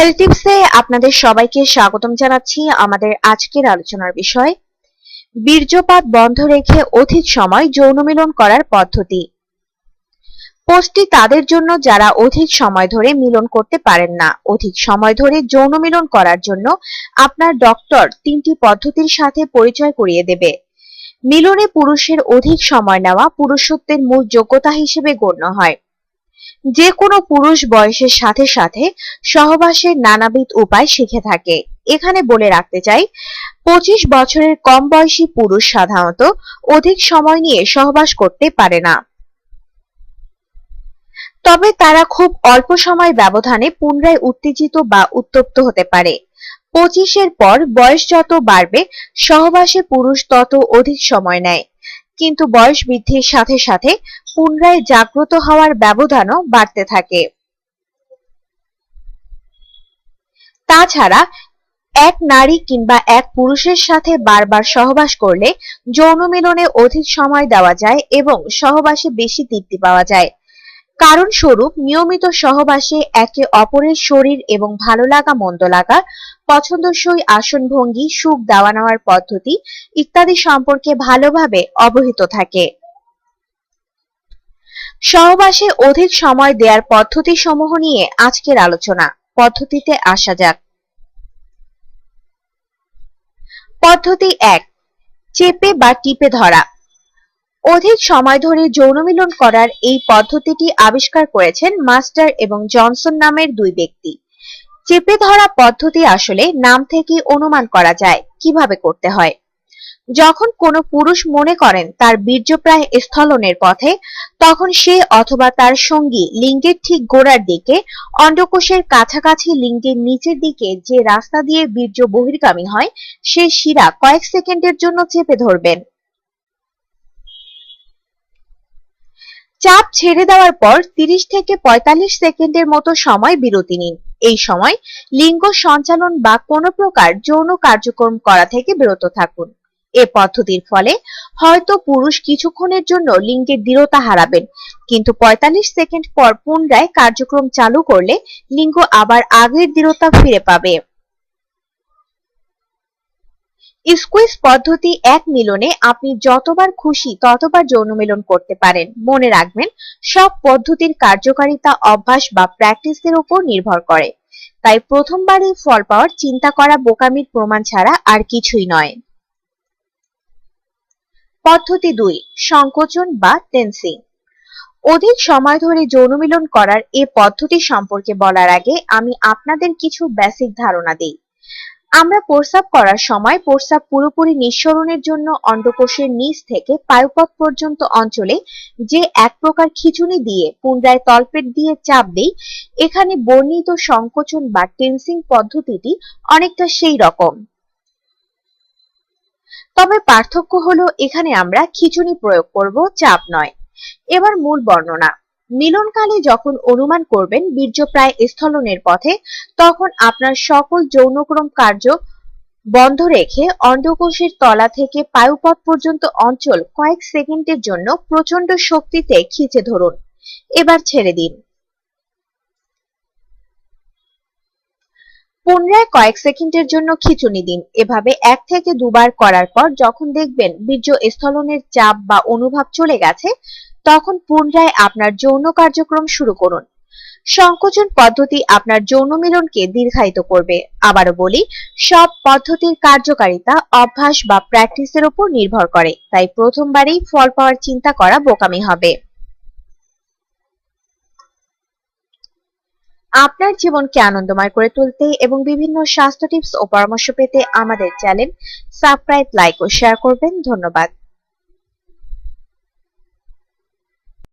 Health টিপসে আপনাদের সবাইকে স্বাগতম জানাচ্ছি আমাদের আজকের আলোচনার বিষয়, বীর্যপাত বন্ধ রেখে অধিক সময় যৌন মিলন করার পদ্ধতি। পোস্টটি তাদের জন্য যারা অধিক সময় ধরে মিলন করতে পারেন না, অধিক সময় ধরে যৌন মিলন করার জন্য আপনার ডক্টর তিনটি পদ্ধতির সাথে পরিচয় করিয়ে দেবে। মিলনে পুরুষের অধিক সময় নেওয়া পুরুষত্বের মূল যোগ্যতা হিসেবে গণ্য হয়। যে কোনো পুরুষ বয়সের সাথে সাথে সহবাসের নানাবিধ উপায় শিখে থাকে। এখানে বলে রাখতে চাই, পঁচিশ বছরের কম বয়সী পুরুষ সাধারণত অধিক সময় নিয়ে সহবাস করতে পারে না। তবে তারা খুব অল্প সময় ব্যবধানে পুনরায় উত্তেজিত বা উত্তপ্ত হতে পারে। পঁচিশের পর বয়স যত বাড়বে, সহবাসে পুরুষ তত অধিক সময় নেয়। কিন্তু বয়স বৃদ্ধির সাথে সাথে পুনরায় জাগ্রত হওয়ার ব্যবধানও বাড়তে থাকে। তাছাড়া এক নারী কিংবা এক পুরুষের সাথে বারবার সহবাস করলে যৌন মিলনে অধিক সময় দেওয়া যায় এবং সহবাসে বেশি তৃপ্তি পাওয়া যায়। কারণ স্বরূপ নিয়মিত সহবাসে একে অপরের শরীর এবং ভালো লাগা, মন্দ লাগা, পছন্দসই আসন ভঙ্গি সুখ দেওয়া নেওয়ার পদ্ধতি ইত্যাদি সম্পর্কে ভালোভাবে অবহিত থাকে। সহবাসে অধিক সময় দেওয়ার পদ্ধতি সমূহ নিয়ে আজকের আলোচনা। পদ্ধতিতে আসা যাক। পদ্ধতি এক, চেপে বা টিপে ধরা। অধিক সময় ধরে যৌন মিলন করার এই পদ্ধতিটি আবিষ্কার করেছেন মাস্টার এবং জনসন নামের দুই ব্যক্তি। চেপে ধরা পদ্ধতি আসলে নাম থেকে অনুমান করা যায়, কীভাবে করতে হয়। যখন কোনো পুরুষ মনে করেন তার বীর্যপ্রায় স্থলনের পথে, তখন সে অথবা তার সঙ্গী লিঙ্গের ঠিক গোড়ার দিকে, অন্ডকোষের কাছাকাছি লিঙ্গের নিচের দিকে যে রাস্তা দিয়ে বীর্য বহির্গামী হয়, সে শিরা কয়েক সেকেন্ডের জন্য চেপে ধরবেন। চাপ ছেড়ে দেওয়ার পর 30 থেকে ৪৫ সেকেন্ডের মতো সময় বিরতি নিন। এই সময় লিঙ্গ সঞ্চালন বা কোনো প্রকার যৌন কার্যক্রম করা থেকে বিরত থাকুন। এ পদ্ধতির ফলে হয়তো পুরুষ কিছুক্ষণের জন্য লিঙ্গের দৃঢ়তা হারাবেন, কিন্তু ৪৫ সেকেন্ড পর পুনরায় কার্যক্রম চালু করলে লিঙ্গ আবার আগের দৃঢ়তা ফিরে পাবে। স্কুইজ পদ্ধতি এক মিলনে আপনি যতবার খুশি ততবার যৌন মিলন করতে পারেন। মনে রাখবেন, সব পদ্ধতির কার্যকারিতা, অভ্যাস বা প্র্যাকটিসের উপর নির্ভর করে। তাই প্রথমবারই ফল পাওয়ার চিন্তা করা বোকামির প্রমাণ ছাড়া আর কিছুই নয়। পদ্ধতি দুই, সংকোচন বা টেন্সিং অধিক সময় ধরে যৌন মিলন করার এ পদ্ধতি সম্পর্কে বলার আগে আমি আপনাদের কিছু বেসিক ধারণা দিই। আমরা প্রস্রাব করার সময় প্রস্রাব পুরোপুরি নিঃসরণের জন্য অন্ডকোষের নিচ থেকে পায়ুপথ পর্যন্ত অঞ্চলে যে এক প্রকার খিচুনি দিয়ে পুনরায় তলপেট দিয়ে চাপ দেই, এখানে বর্ণিত সংকোচন বা টেন্সিং পদ্ধতিটি অনেকটা সেই রকম। তবে পার্থক্য হলো এখানে আমরা খিচুনি প্রয়োগ করব, চাপ নয়। এবার মূল বর্ণনা। মিলনকালে যখন অনুমান করবেন বীর্য প্রায় স্থলনের পথে, তখন আপনার সকল যৌনক্রম কার্য বন্ধ রেখে অন্ডকোষের তলা থেকে পায়ুপথ পর্যন্ত অঞ্চল কয়েক সেকেন্ডের জন্য প্রচণ্ড শক্তিতে খিচে ধরুন। এবার ছেড়ে দিন। পুনরায় কয়েক সেকেন্ডের জন্য খিচুনি দিন। এভাবে এক থেকে দুবার করার পর যখন দেখবেন বীর্য স্থলনের চাপ বা অনুভব চলে গেছে তখন পুনরায় আপনার যৌন কার্যক্রম শুরু করুন। সংকোচন পদ্ধতি আপনার যৌন মিলনকে দীর্ঘায়িত করবে। আবারও বলি, সব পদ্ধতির কার্যকারিতা অভ্যাস বা প্র্যাকটিসের উপর নির্ভর করে, তাই প্রথমবারেই ফল পাওয়ার চিন্তা করা বোকামি হবে। আপনার জীবনকে আনন্দময় করে তুলতে এবং বিভিন্ন স্বাস্থ্য টিপস ও পরামর্শ পেতে আমাদের চ্যানেল সাবস্ক্রাইব, লাইক ও শেয়ার করবেন। ধন্যবাদ।